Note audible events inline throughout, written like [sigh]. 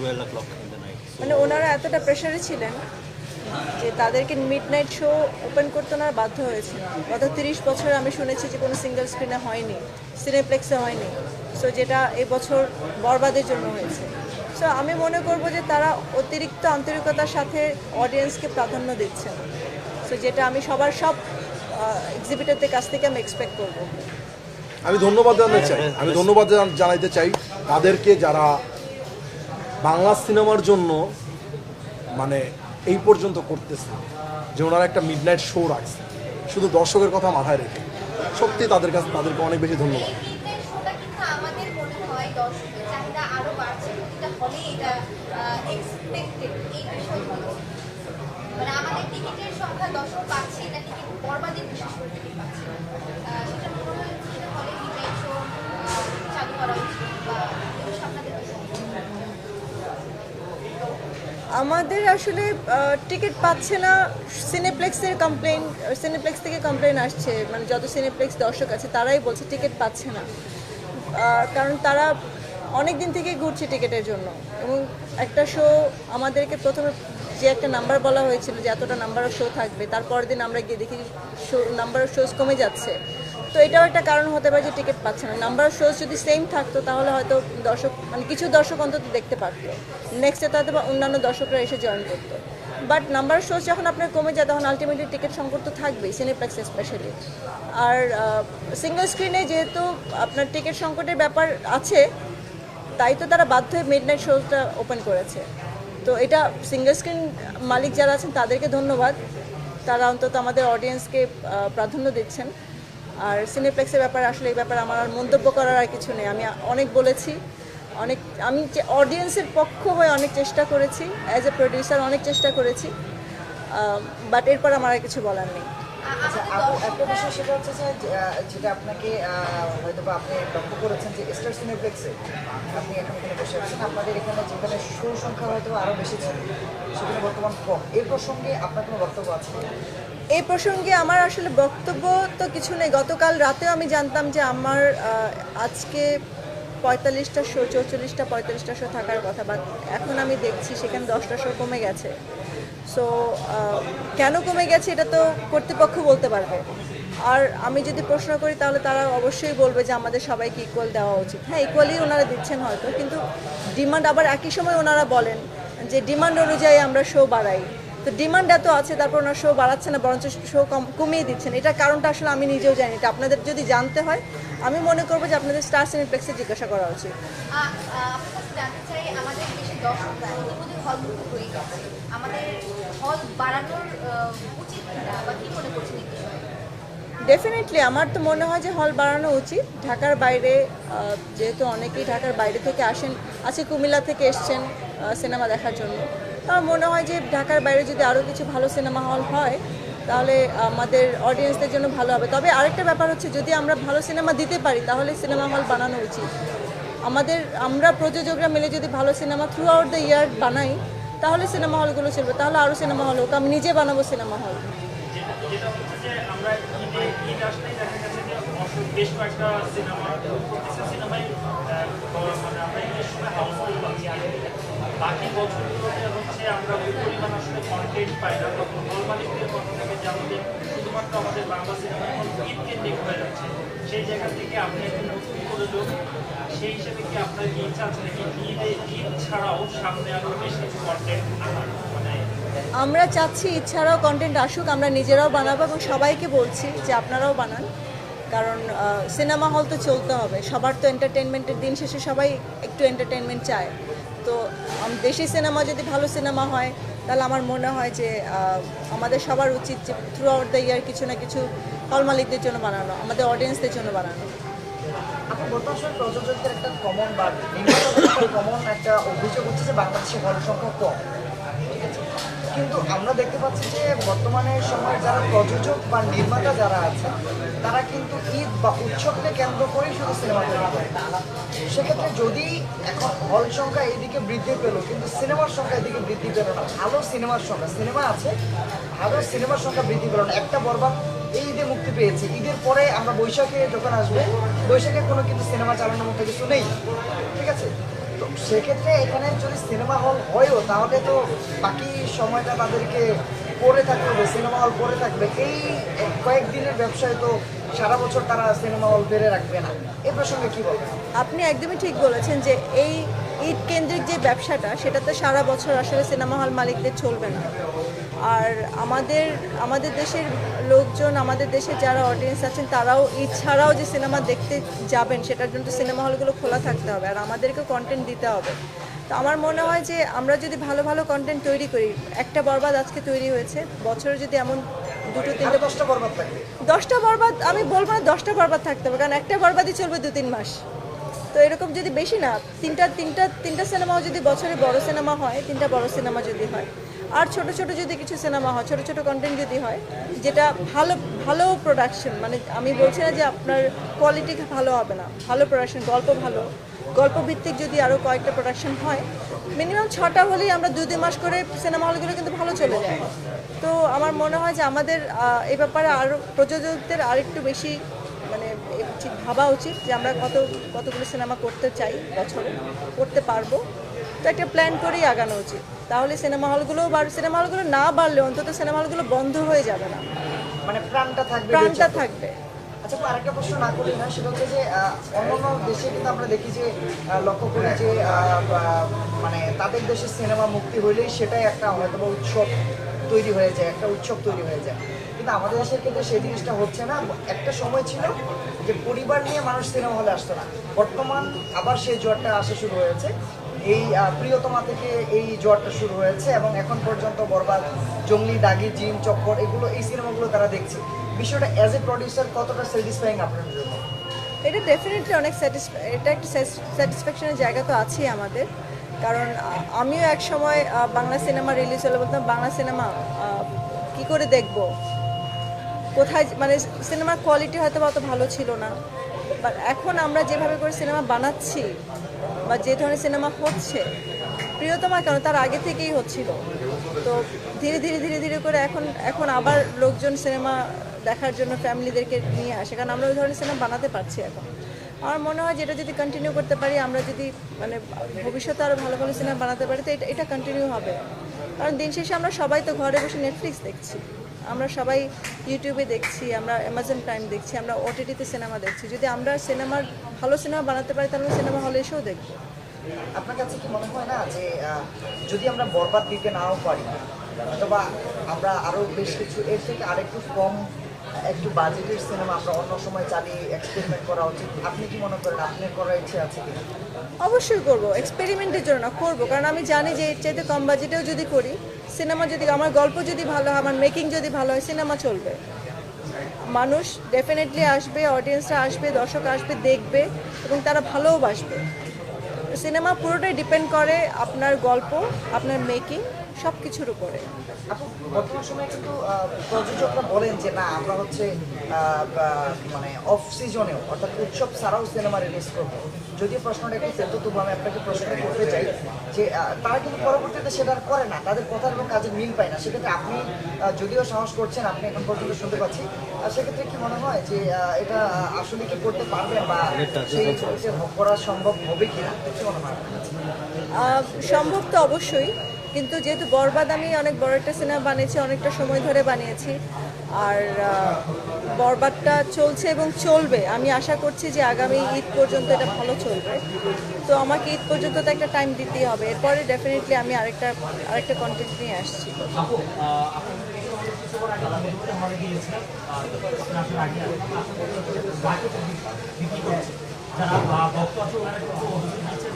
12 o'clock in the night. So, মানে ওনারা এতটা প্রেশারে ছিলেন যে তাদেরকে মিড নাইট শো ওপেন করতে ওনারা বাধ্য হয়েছে গত তিরিশ বছর আমি শুনেছি যে কোনো সিঙ্গেল স্ক্রিনে হয়নি সিনেপ্লেক্সে হয়নি। সো যেটা এবছর বরবাদের জন্য হয়েছে। সো আমি মনে করব যে তারা অতিরিক্ত আন্তরিকতার সাথে অডিয়েন্সকে প্রাধান্য দিচ্ছেন। সো যেটা আমি সবার সব এক্সিবিটারদের কাছ থেকে আমি এক্সপেক্ট করব। আমি ধন্যবাদ জানাতে চাই। আমি ধন্যবাদ জান- জানাইতে চাই। তাদেরকে যারা বাংলা সিনেমার জন্য মানে এই পর্যন্ত করতেছে যে ওনারা একটা মিডনাইট শো রাখছে। শুধু দর্শকের কথা মাথায় রেখে। সত্যি তাদের কাছে তাদেরকে অনেক বেশি ধন্যবাদ। মনে সেটা হলে চালু করা উচিত বা এই বিষয়ে আপনাদের কি মতামত? আমাদের আসলে টিকিট পাচ্ছে না। সিনেপ্লেক্সের কমপ্লেন সিনেপ্লেক্স থেকে কমপ্লেন আসছে। মানে যত সিনেপ্লেক্স দর্শক আছে, তারাই বলছে টিকিট পাচ্ছে না। কারণ তারা অনেক দিন থেকে ঘুরছে টিকিটের জন্য। এবং একটা শো আমাদেরকে প্রথমে যে একটা নাম্বার বলা হয়েছিল যে এতটা নাম্বার শো থাকবে, তারপরের দিন আমরা গিয়ে দেখি শো নাম্বার অফ শোজ কমে যাচ্ছে। তো এটাও একটা কারণ হতে পারে যে টিকিট পাচ্ছে না। নাম্বার অফ শোজ যদি সেম থাকতো, তাহলে হয়তো দর্শক মানে কিছু দর্শক অন্তত দেখতে পারতো। নেক্সটে তাতে বা অন্যান্য দর্শকরা এসে জয়েন করতো। বাট নাম্বার অফ শোজ যখন আপনার কমে যায়, তখন আলটিমেটলি টিকিট সংকট তো থাকবেই সিনেপ্লেক্স স্পেশালি আর সিঙ্গেল স্ক্রিনে যেহেতু আপনার টিকিট সংকটের ব্যাপার আছে, তাই তো তারা বাধ্য হয়ে মিড নাইট শোটা ওপেন করেছে। তো এটা সিঙ্গেল স্ক্রিন মালিক যারা আছেন, তাদেরকে ধন্যবাদ। তারা অন্তত আমাদের অডিয়েন্সকে প্রাধান্য দিচ্ছেন। আর সিনেপ্লেক্সের ব্যাপারে আসলে এই ব্যাপারে আমার আর মন্তব্য করার আর কিছু নেই। আমি অনেক বলেছি, অনেক, আমি অডিয়েন্সের পক্ষ হয়ে অনেক চেষ্টা করেছি অ্যাজ এ প্রডিউসার অনেক চেষ্টা করেছি বাট এরপর আমার আর কিছু বলার নেই। আচ্ছা একটা বিষয় সেটা হচ্ছে যে যেটা আপনাকে হয়তো বা আপনি লক্ষ্য করেছেন যে স্টার সিনেপ্লেক্সে আপনি এখন এখানে বসে আছেন। আপনাদের এখানে যেখানে শো সংখ্যা হয়তো আরও বেশি ছিল, সেখানে বর্তমান কম। এই প্রসঙ্গে আপনার কোনো বক্তব্য আছে এই প্রসঙ্গে আমার আসলে বক্তব্য তো কিছু নেই। গতকাল রাতেও আমি জানতাম যে আমার আজকে পঁয়তাল্লিশটা শো, চৌচল্লিশটা, পঁয়তাল্লিশটা শো থাকার কথা বা এখন আমি দেখছি সেখানে দশটা শো কমে গেছে। সো কেন কমে গেছে এটা তো কর্তৃপক্ষ বলতে পারবে। আর আমি যদি প্রশ্ন করি, তাহলে তারা অবশ্যই বলবে যে আমাদের সবাইকে ইকুয়াল দেওয়া উচিত। হ্যাঁ ইকুয়ালি ওনারা দিচ্ছেন হয়তো, কিন্তু ডিমান্ড আবার একই সময় ওনারা বলেন যে ডিমান্ড অনুযায়ী আমরা শো বাড়াই। তো ডিমান্ড এত আছে তারপর ওনার শো বাড়াচ্ছে না বরঞ্চ শো কম কমিয়ে দিচ্ছেন। এটার কারণটা আসলে আমি নিজেও জানি এটা আপনাদের যদি জানতে হয় আমি মনে করব যে আপনাদের স্টার সিনেপ্লেক্সে জিজ্ঞাসা করা উচিত। ডেফিনেটলি আমার তো মনে হয় যে হল বাড়ানো উচিত। ঢাকার বাইরে যেহেতু অনেকেই ঢাকার বাইরে থেকে আসেন আছে কুমিল্লা থেকে এসছেন সিনেমা দেখার জন্য। আমার মনে হয় যে ঢাকার বাইরে যদি আরও কিছু ভালো সিনেমা হল হয়, তাহলে আমাদের অডিয়েন্সদের জন্য ভালো হবে। তবে আরেকটা ব্যাপার হচ্ছে, যদি আমরা ভালো সিনেমা দিতে পারি, তাহলে সিনেমা হল বানানো উচিত। আমাদের, আমরা প্রযোজকরা মিলে যদি ভালো cinema through out the year বানাই, তাহলে সিনেমা হলগুলো চলবে। তাহলে আরও সিনেমা হল হোক, আমি নিজে বানাবো সিনেমা হল। সিনেমা সিনেমাই মানে আমরা হাউসফুল বাকি বছরগুলোতে হচ্ছে আমরা ওই পরিমাণ আসলে কন্টেন্ট পাই না। তখন হল মালিকদের কথা থেকে যে আমাদের, শুধুমাত্র আমাদের বাংলা সিনেমা এখন ঈদ কেন্দ্রিক হয়ে যাচ্ছে, সেই জায়গা থেকে আপনি একটু নতুন লোক, সেই হিসেবে কি আপনার ইচ্ছা আছে নাকি ঈদে ঈদ ছাড়াও সামনে আরও বেশ কিছু কন্টেন্ট আনার মানে? আমরা চাচ্ছি এছাড়াও কন্টেন্ট আসুক, আমরা নিজেরাও বানাবো এবং সবাইকে বলছি যে আপনারাও বানান। কারণ সিনেমা হল তো চলতে হবে, সবার তো এন্টারটেনমেন্টের দিন শেষে সবাই একটু এন্টারটেনমেন্ট চায়। তো দেশি সিনেমা যদি ভালো সিনেমা হয়, তাহলে আমার মনে হয় যে আমাদের সবার উচিত যে থ্রু আউট দ্য ইয়ার কিছু না কিছু হল মালিকদের জন্য বানানো, আমাদের অডিয়েন্সদের জন্য বানানো। প্রযোজকদের একটা কমন বা কমন একটা অভিযোগ হচ্ছে যে বাংলাদেশে হল সংখ্যা কম। কিন্তু আমরা দেখতে পাচ্ছি যে বর্তমানে সময় যারা প্রযোজক বা নির্মাতা যারা আছে তারা কিন্তু ঈদ বা উৎসবকে কেন্দ্র করেই শুধু সিনেমা তৈরি করে সেক্ষেত্রে যদি এখন হল সংখ্যা এইদিকে বৃদ্ধি পেল, কিন্তু সিনেমার সংখ্যা এদিকে বৃদ্ধি পেল না। ভালো সিনেমার সংখ্যা, সিনেমা আছে, ভালো সিনেমার সংখ্যা বৃদ্ধি পেল না। একটা বরবাদ এই ঈদে মুক্তি পেয়েছে। ঈদের পরে আমরা বৈশাখে যখন আসবে, বৈশাখে কোনো কিন্তু সিনেমা চালানোর মতো কিছু নেই। ঠিক আছে? সেক্ষেত্রে এখানে যদি সিনেমা হল হয়ও, তাহলে তো বাকি সময়টা তাদেরকে পড়ে থাকতে হবে, সিনেমা হল পড়ে থাকবে। এই কয়েকদিনের ব্যবসায় তো সারা বছর তারা সিনেমা হল বেড়ে রাখবে না। এ প্রসঙ্গে কি বলবেন আপনি একদমই ঠিক বলেছেন যে এই ঈদ কেন্দ্রিক যে ব্যবসাটা, সেটাতে সারা বছর আসলে সিনেমা হল মালিকদের চলবে না। আর আমাদের আমাদের দেশের লোকজন আমাদের দেশের যারা অডিয়েন্স আছেন তারাও ঈদ ছাড়াও যে সিনেমা দেখতে যাবেন সেটার জন্য সিনেমা হলগুলো খোলা থাকতে হবে আর আমাদেরকে কন্টেন্ট দিতে হবে। তো আমার মনে হয় যে আমরা যদি ভালো ভালো কন্টেন্ট তৈরি করি একটা বরবাদ আজকে তৈরি হয়েছে বছরে যদি এমন দুটো তিনটে দশটা বরবাদ থাকবে। দশটা বরবাদ আমি বলব না দশটা বরবাদ থাকতে হবে কারণ একটা বরবাদই চলবে দু তিন মাস। তো এরকম যদি বেশি না তিনটা তিনটা তিনটা সিনেমাও যদি বছরে বড় সিনেমা হয় তিনটা বড় সিনেমা যদি হয় আর ছোট ছোট যদি কিছু সিনেমা হয়, ছোট ছোট কন্টেন্ট যদি হয়, যেটা ভালো ভালো প্রোডাকশন মানে আমি বলছি না যে আপনার কোয়ালিটি ভালো হবে না, ভালো প্রোডাকশন গল্প ভালো। গল্প ভিত্তিক যদি আরও কয়েকটা প্রোডাকশন হয় মিনিমাম ছটা হলেই আমরা দু তিন মাস করে সিনেমা হলগুলো কিন্তু ভালো চলে যায়। তো আমার মনে হয় যে আমাদের এ ব্যাপারে আরও প্রযোজকদের আরেকটু বেশি মানে ভাবা উচিত যে আমরা কত, কতগুলো সিনেমা করতে চাই বছরে, করতে পারব। তো একটা প্ল্যান করেই আগানো উচিত। তাহলে সিনেমা হলগুলো সিনেমা হলগুলো না বাড়লে অন্তত সিনেমা হলগুলো বন্ধ হয়ে যাবে না। মানে প্রাণটা থাকবে প্রাণটা থাকবে। আচ্ছা আরেকটা প্রশ্ন না করি না সেটা হচ্ছে যে অন্যান্য দেশে কিন্তু আমরা দেখি যে লক্ষ্য করি যে মানে তাদের দেশে সিনেমা মুক্তি হইলেই সেটাই একটা হয়তো উৎসব তৈরি হয়ে যায় একটা উৎসব তৈরি হয়ে যায়। কিন্তু আমাদের দেশের ক্ষেত্রে সেই জিনিসটা হচ্ছে না। একটা সময় ছিল যে পরিবার নিয়ে মানুষ সিনেমা হলে আসতো না। বর্তমান আবার সেই জোয়ারটা আসা শুরু হয়েছে। এই প্রিয়তমা থেকে এই জোয়ারটা শুরু হয়েছে এবং এখন পর্যন্ত বরবাদ, জঙ্গলি দাগি জিম চক্কর, এগুলো এই সিনেমাগুলো তারা দেখছে। বিষয়টা অ্যাজ এ প্রডিউসার কতটা স্যাটিসফাইং আপনার জন্য? এটা ডেফিনেটলি অনেক স্যাটিসফাই এটা একটা স্যাটিসফ্যাকশনের জায়গা তো আছেই আমাদের। কারণ আমিও এক সময় বাংলা সিনেমা রিলিজ হলে বলতাম, বাংলা সিনেমা কি করে দেখব? কোথায় মানে সিনেমার কোয়ালিটি হয়তো অত ভালো ছিল না। বাট এখন আমরা যেভাবে করে সিনেমা বানাচ্ছি বা যে ধরনের সিনেমা হচ্ছে, প্রিয়তমা কেন? তার আগে থেকেই হচ্ছিল। তো ধীরে ধীরে ধীরে ধীরে করে এখন এখন আবার লোকজন সিনেমা দেখার জন্য ফ্যামিলিদেরকে নিয়ে আসে। কারণ আমরা ওই ধরনের সিনেমা বানাতে পারছি এখন। আমার মনে হয় যেটা যদি কন্টিনিউ করতে পারি, আমরা যদি মানে ভবিষ্যতে আরও ভালো ভালো সিনেমা বানাতে পারি, তো এটা এটা কন্টিনিউ হবে। কারণ দিন শেষে আমরা সবাই তো ঘরে বসে নেটফ্লিক্স দেখছি। আমরা সবাই ইউটিউবে দেখছি আমরা অ্যামাজন প্রাইম দেখছি আমরা ওটিটিতে সিনেমা দেখছি। যদি আমরা সিনেমার ভালো সিনেমা বানাতে পারি তাহলে সিনেমা হলে এসেও দেখব। আপনার কাছে কি মনে হয় না যে যদি আমরা বরবাদ দিতে নাও পারি অথবা আমরা আরও বেশ কিছু এর থেকে আরেকটু কম একটু বাজেটের সিনেমা আমরা অন্য সময় চালিয়ে এক্সপেরিমেন্ট করা উচিত? আপনি কি মনে করেন আপনার করার ইচ্ছে আছে কি অবশ্যই করব এক্সপেরিমেন্টের জন্য করব। কারণ আমি জানি যে এর চাইতে কম বাজেটেও যদি করি সিনেমা যদি, আমার গল্প যদি ভালো হয়, আমার মেকিং যদি ভালো হয়, সিনেমা চলবে। মানুষ ডেফিনেটলি আসবে অডিয়েন্সরা আসবে, দর্শক আসবে, দেখবে, এবং তারা ভালোবাসবে সিনেমা পুরোটাই ডিপেন্ড করে আপনার গল্প, আপনার মেকিং সব কিছুর উপরে বর্তমান সময়ে কিন্তু প্রযোজকরা বলেন যে না আমরা হচ্ছে মানে অফ সিজনেও অর্থাৎ উৎসব ছাড়াও সিনেমা রিলিজ করব। যদিও প্রশ্নটা একটু ফেলতো তবু আমি আপনাকে প্রশ্ন করতে চাই যে তারা কিন্তু পরবর্তীতে সেটা আর করে না। তাদের কথা এবং কাজের মিল পায় না। সেক্ষেত্রে আপনি যদিও সাহস করছেন আপনি এখন পর্যন্ত শুনতে পাচ্ছি আর সেক্ষেত্রে কি মনে হয় যে এটা আসলে কি করতে পারবেন বা সেই করা সম্ভব হবে কিনা? কি মনে হয় সম্ভব তো অবশ্যই। কিন্তু যেহেতু বরবাদ, আমি অনেক বড় একটা সিনেমা বানিয়েছি, অনেকটা সময় ধরে বানিয়েছি। আর বরবাদটা চলছে এবং চলবে। আমি আশা করছি যে আগামী ঈদ পর্যন্ত এটা ভালো চলবে। তো আমাকে ঈদ পর্যন্ত তো একটা টাইম দিতেই হবে। এরপরে ডেফিনেটলি আমি আরেকটা আরেকটা কন্টেন্ট নিয়ে আসছি। যারা ভক্ত আছে, ওনারা কিন্তু অভিযোগ যে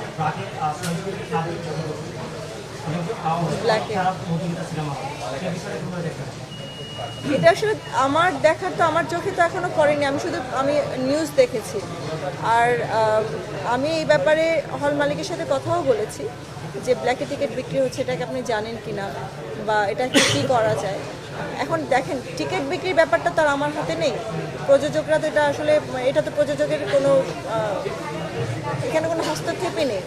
এটা আসলে আমার দেখার তো আমার চোখে তো এখনও পড়েনি। আমি শুধু আমি নিউজ দেখেছি। আর আমি এই ব্যাপারে হল মালিকের সাথে কথাও বলেছি যে ব্ল্যাকে টিকিট বিক্রি হচ্ছে, এটাকে আপনি জানেন কি না? বা এটা কী করা যায়? এখন দেখেন টিকিট বিক্রির ব্যাপারটা তো আর আমার হাতে নেই। প্রযোজকরা তো এটা আসলে, এটা তো প্রযোজকের কোনো এখানে কোনো হস্তক্ষেপই নেই।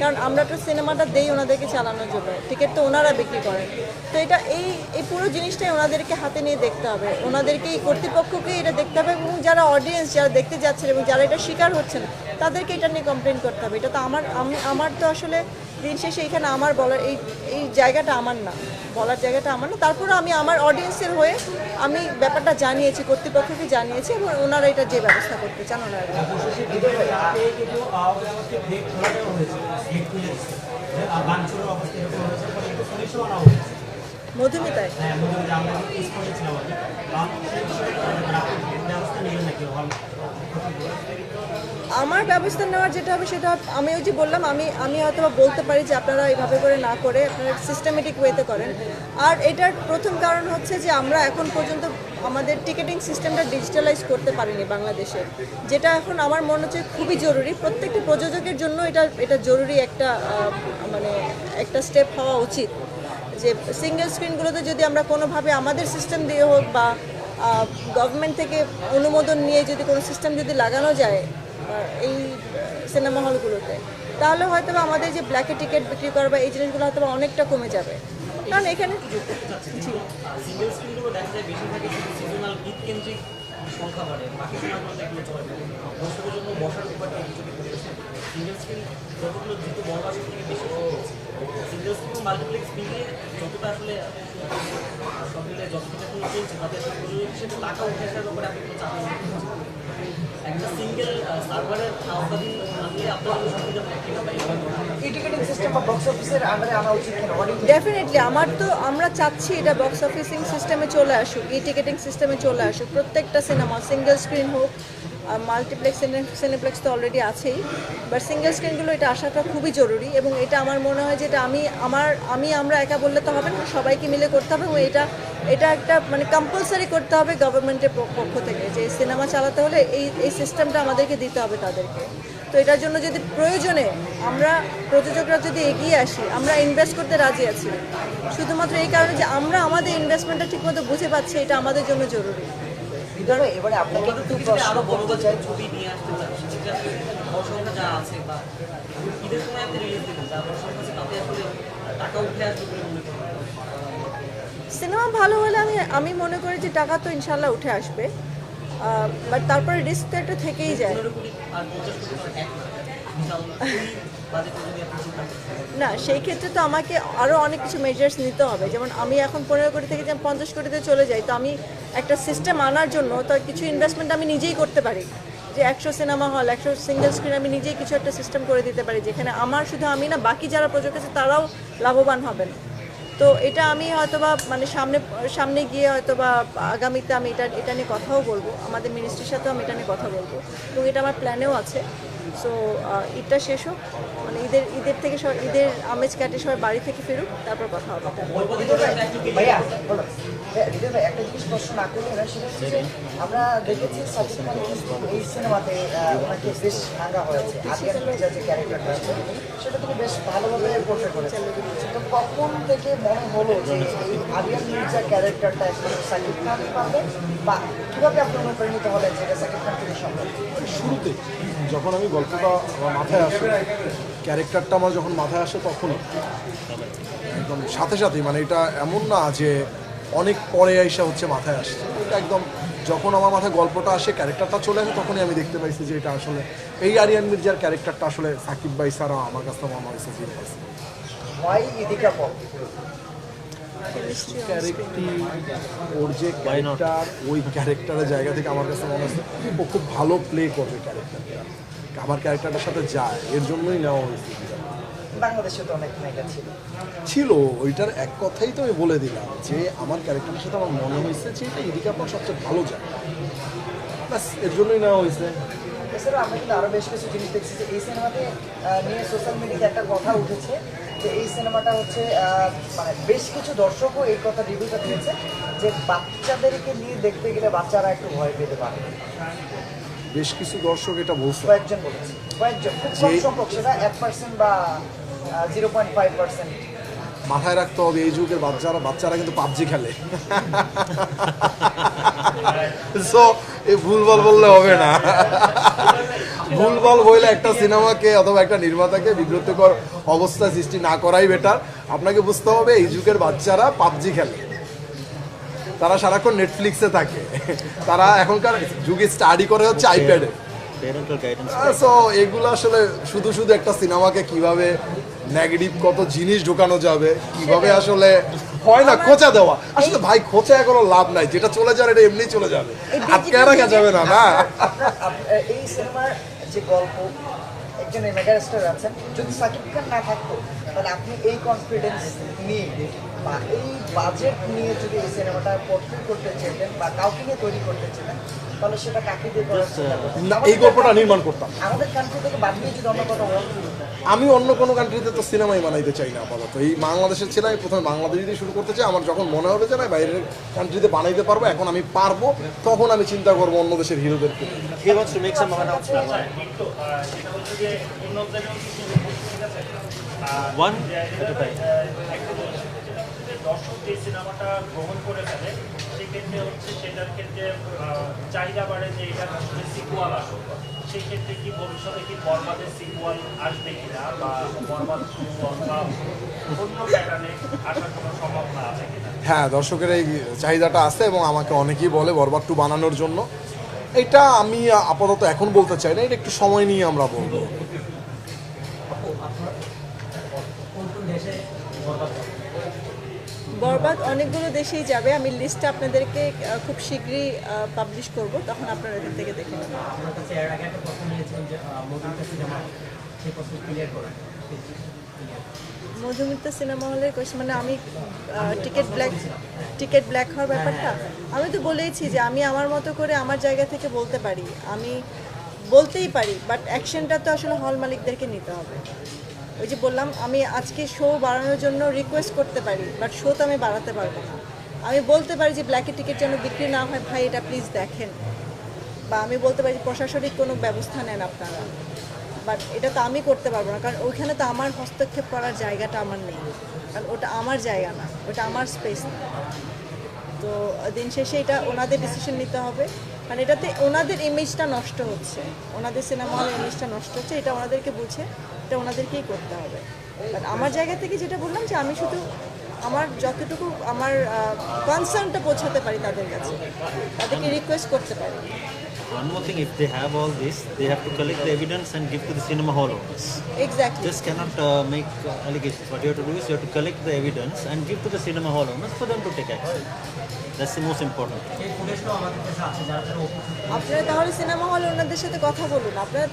কারণ আমরা তো সিনেমাটা দেই ওনাদেরকে চালানোর জন্য, টিকিট তো ওনারা বিক্রি করেন। তো এটা এই এই পুরো জিনিসটাই ওনাদেরকে হাতে নিয়ে দেখতে হবে। ওনাদেরকে এই কর্তৃপক্ষকে এটা দেখতে হবে এবং যারা অডিয়েন্স যারা দেখতে যাচ্ছেন এবং যারা এটা শিকার হচ্ছেন, তাদেরকে এটা নিয়ে কমপ্লেন করতে হবে। এটা তো আমার, আমি, আমার তো আসলে দিন শেষে এখানে আমার বলার এই এই জায়গাটা আমার না, বলার জায়গাটা আমার না। তারপরে আমি আমার অডিয়েন্সের হয়ে আমি ব্যাপারটা জানিয়েছি, কর্তৃপক্ষকে জানিয়েছি এবং ওনারা এটা যে ব্যবস্থা করতে চান, ওনারা মধুমিতায় ব্যবস্থা নেওয়ার যেটা হবে সেটা আমি ওই যে বললাম, আমি আমি হয়তো বলতে পারি যে আপনারা এইভাবে করে না করে আপনারা সিস্টেমেটিক ওয়েতে করেন। আর এটার প্রথম কারণ হচ্ছে যে আমরা এখন পর্যন্ত আমাদের টিকিটিং সিস্টেমটা ডিজিটালাইজ করতে পারিনি বাংলাদেশে। যেটা এখন আমার মনে হচ্ছে খুবই জরুরি। প্রত্যেকটি প্রযোজকের জন্য এটা এটা জরুরি একটা মানে একটা স্টেপ হওয়া উচিত। যে সিঙ্গেল স্ক্রিনগুলোতে যদি আমরা কোনোভাবে আমাদের সিস্টেম দিয়ে হোক বা গভর্নমেন্ট থেকে অনুমোদন নিয়ে যদি কোনো সিস্টেম যদি লাগানো যায় এই সিনেমা হলগুলোতে তাহলে হয়তো আমাদের যে ব্ল্যাকে টিকিট বিক্রি করা বা এই জিনিসগুলো হয়তো অনেকটা কমে যাবে। কারণ এখানে যতটা চলছে হিসেবে টাকা উঠে আসার ব্যাপারে আপনি চাপ। একটা সিঙ্গেল সার্ভারের আওতাধীন আনলে আপনার সুবিধা হয় কিনা বা টিকিটিং সিস্টেম বা বক্স অফিসের আন্ডারে আনা উচিত কিনা? What do you think? Definitely আমার তো আমরা চাচ্ছি এটা বক্স অফিসিং সিস্টেমে চলে আসুক ই টিকেটিং সিস্টেমে চলে আসুক। প্রত্যেকটা সিনেমা সিঙ্গেল স্ক্রিন হোক মাল্টিপ্লেক্স সিনেপ্লেক্স তো অলরেডি আছেই। বাট সিঙ্গেল স্ক্রিনগুলো এটা আসাটা খুবই জরুরি এবং এটা আমার মনে হয় যে এটা আমি আমার আমি আমরা একা বললে তো হবে না সবাইকে মিলে করতে হবে এবং এটা এটা একটা মানে কম্পালসারি করতে হবে গভর্নমেন্টের পক্ষ থেকে যে সিনেমা চালাতে হলে এই এই সিস্টেমটা আমাদেরকে দিতে হবে তাদেরকে। তো এটার জন্য যদি প্রয়োজনে আমরা প্রযোজকরা যদি এগিয়ে আসি, আমরা ইনভেস্ট করতে রাজি আছি। শুধুমাত্র এই কারণে যে আমরা আমাদের ইনভেস্টমেন্টটা ঠিকমতো বুঝে পাচ্ছি, এটা আমাদের জন্য জরুরি। আপনাকে টাকা উঠে আসবে সিনেমা ভালো হলে আমি আমি মনে করি যে টাকা তো ইনশাল্লাহ উঠে আসবে। বাট তারপরে রিস্ক তো একটা থেকেই যায়। না, সেই ক্ষেত্রে তো আমাকে আরও অনেক কিছু মেজার্স নিতে হবে। যেমন আমি এখন পনেরো কোটি থেকে যেমন পঞ্চাশ কোটিতে চলে যাই, তো আমি একটা সিস্টেম আনার জন্য তো কিছু ইনভেস্টমেন্ট আমি নিজেই করতে পারি। যে একশো সিনেমা হল একশো সিঙ্গেল স্ক্রিন আমি নিজেই কিছু একটা সিস্টেম করে দিতে পারি, যেখানে আমার শুধু আমি না, বাকি যারা প্রযোজক আছে তারাও লাভবান হবেন। তো এটা আমি হয়তোবা মানে সামনে সামনে গিয়ে হয়তোবা আগামীতে আমি এটা এটা নিয়ে কথাও বলব। আমাদের মিনিস্ট্রির সাথেও আমি এটা নিয়ে কথা বলব। এবং এটা আমার প্ল্যানেও আছে। সো ঈদটা শেষ হোক। মানে ঈদের ঈদের থেকে সব ঈদের আমেজ কাটে সবাই বাড়ি থেকে ফেরুক তারপর কথা হবে। একটা জিনিস প্রশ্ন না করলে না, সেটা হচ্ছে আমরা দেখেছি সাকিব খান এই সিনেমাতে ওনাকে বেশ ভাঙা হয়েছে। আদিয়ান মির্জা যে ক্যারেক্টারটা আছে সেটা তিনি বেশ ভালোভাবে পোর্ট্রে তো কখন থেকে মনে হলো যে এই আদিয়ান মির্জা ক্যারেক্টারটা সাকিব খান পাবে? বা কীভাবে আপনি অনুপ্রাণিত হলেন যেটা সাকিব খান থেকে সম্ভব? শুরুতে যখন আমি গল্পটা আমার মাথায় আসে ক্যারেক্টারটা আমার যখন মাথায় আসে তখনই। একদম সাথে সাথেই মানে এটা এমন না যে অনেক পরে এসে হচ্ছে মাথায় আসছে এটা একদম যখন আমার মাথায় গল্পটা আসে ক্যারেক্টারটা চলে আসে তখনই আমি দেখতে পাইছি যে এটা আসলে এই আরিয়ান মির্জার ক্যারেক্টারটা আসলে সাকিব ভাই ছাড়া আমার কাছে যে হয় ইদিকা ক্যারেক্টি ওর যে ক্যারেক্টার ওই ক্যারেক্টারের জায়গা থেকে আমার কাছে মনে হচ্ছে ও খুব ভালো প্লে করবে ক্যারেক্টারটা। আমার ক্যারেক্টারটার সাথে যায় এর জন্যই নেওয়া হয়েছে। বাংলাদেশে তো অনেক নায়িকা ছিল। ছিল ওইটার এক কথাই তো আমি বলে দিলাম যে আমার ক্যারেক্টারের সাথে আমার মনে হয়েছে যে এটা ইদিকা পর সবচেয়ে ভালো যায় ব্যাস এর জন্যই নেওয়া হয়েছে। এছাড়াও আমরা কিন্তু আরও বেশ কিছু জিনিস দেখছি যে এই সিনেমাতে নিয়ে সোশ্যাল মিডিয়াতে একটা কথা উঠেছে যে এই সিনেমাটা হচ্ছে মানে বেশ কিছু দর্শকও এই কথা রিভিউটা দিয়েছে যে বাচ্চাদেরকে নিয়ে দেখতে গেলে বাচ্চারা একটু ভয় পেতে পারে। বেশ কিছু দর্শক এটা বলছে। কয়েকজন বলেছে। কয়েকজন। খুব কম সংখ্যক সেটা এক পার্সেন্ট বা জিরো পয়েন্ট ফাইভ পার্সেন্ট মাথায় রাখতে হবে এই যুগের বাচ্চারা বাচ্চারা কিন্তু পাবজি খেলে। সো এই ভুলভাল বললে হবে না। ভুলভাল বললে একটা সিনেমাকে অথবা একটা নির্মাতাকে বিব্রতকর অবস্থা সৃষ্টি না করাই বেটার আপনাকে বুঝতে হবে এই যুগের বাচ্চারা পাবজি খেলে। তারা সারাক্ষণ নেটফ্লিক্সে থাকে। তারা এখনকার যুগে স্টাডি করে হচ্ছে আইপ্যাডে সো এগুলো আসলে শুধু শুধু একটা সিনেমাকে কীভাবে নেগেটিভ কত জিনিস ঢোকানো যাবে কীভাবে আসলে হয় না খোঁচা দেওয়া। আসলে ভাই খোঁচা কোনো লাভ নাই। যেটা চলে যাবে এটা এমনি চলে যাবে। আটকে রাখা যাবে না না। [laughs] এই সিনেমার যে গল্প একজন মেগাস্টার আছেন যদি সাকিব খান না থাকতো তাহলে আপনি এই কনফিডেন্স নিয়ে বা এই বাজেট নিয়ে যদি এই সিনেমাটা পোর্ট্রেট করতে চেতেন বা কাউকে নিয়ে তৈরি করতে চেতেন তাহলে সেটা কাকে দিয়ে এই গল্পটা নির্মাণ করতাম। আমাদের কান্ট্রি থেকে বাদ দিয়ে যদি অন্য কোনো আমি অন্য কোনো কান্ট্রিতে তো সিনেমাই বানাইতে চাই না আপাতত। এই বাংলাদেশের ছিল আমি প্রথমে বাংলাদেশ দিয়ে শুরু করতে চাই। আমার যখন মনে হবে যে না বাইরের কান্ট্রিতে বানাইতে পারব এখন আমি পারব তখন আমি চিন্তা করব অন্য দেশের হিরোদেরকে কিছু ঠিক আছে one? at a time একটা জিনিস হচ্ছে যেটা হচ্ছে যে দর্শক যে সিনেমাটা গ্রহণ করে ফেলে সেক্ষেত্রে হচ্ছে সেটার ক্ষেত্রে চাহিদা বাড়ে যে এটা আসলে সিকুয়াল আসুক। সেই ক্ষেত্রে কি ভবিষ্যতে কি বরবাদের সিকুয়াল আসবে কিনা বা বরবাদ অথবা অন্য প্যাটার্নে আসার কোনো সম্ভাবনা আছে কিনা? হ্যাঁ দর্শকের এই চাহিদাটা আছে এবং আমাকে অনেকেই বলে বরবাদ টু বানানোর জন্য। এটা আমি আপাতত এখন বলতে চাই না, এটা একটু সময় নিয়ে আমরা বলব আপু আপনার কোন কোন দেশে বরবাদ হবে? বরবাদ অনেকগুলো দেশেই যাবে। আমি লিস্টটা আপনাদেরকে খুব শীঘ্রই পাবলিশ করব। তখন আপনারা এখান থেকে দেখে নেবেন। আপনার কাছে এর আগে একটা প্রশ্ন নিয়েছিলাম যে মধুমিতা সিনেমা মধুমিতা হলের কোয়েশ্চেন মানে আমি টিকিট ব্ল্যাক টিকিট ব্ল্যাক হওয়ার ব্যাপারটা? আমি তো বলেইছি যে আমি আমার মতো করে আমার জায়গা থেকে বলতে পারি। আমি বলতেই পারি বাট অ্যাকশনটা তো আসলে হল মালিকদেরকে নিতে হবে। ওই যে বললাম, আমি আজকে শো বাড়ানোর জন্য রিকোয়েস্ট করতে পারি বাট শো তো আমি বাড়াতে পারব না। আমি বলতে পারি যে ব্ল্যাকের টিকিট যেন বিক্রি না হয়, ভাই এটা প্লিজ দেখেন। বা আমি বলতে পারি যে প্রশাসনিক কোনো ব্যবস্থা নেন আপনারা। বাট এটা তো আমি করতে পারব না, কারণ ওইখানে তো আমার হস্তক্ষেপ করার জায়গাটা আমার নেই। কারণ ওটা আমার জায়গা না, ওটা আমার স্পেস না। তো দিন শেষে এটা ওনাদের ডিসিশন নিতে হবে। কারণ এটাতে ওনাদের ইমেজটা নষ্ট হচ্ছে। ওনাদের সিনেমা হলের ইমেজটা নষ্ট হচ্ছে, এটা ওনাদেরকে বুঝে, এটা ওনাদেরকেই করতে হবে। বাট আমার জায়গা থেকে যেটা বললাম যে আমি শুধু আমার যতটুকু আমার কনসার্নটা পৌঁছাতে পারি তাদের কাছে, তাদেরকে রিকোয়েস্ট করতে পারি। One more thing if they have all this they have to collect the evidence and give to the cinema hall owners Exactly. just cannot uh, make uh, allegations what you have to do is you have to collect the evidence and give to the cinema hall owners for them to take action that's the most important thing আপনারা তাহলে cinema হলে ওনাদের সাথে কথা বলুন আপনারা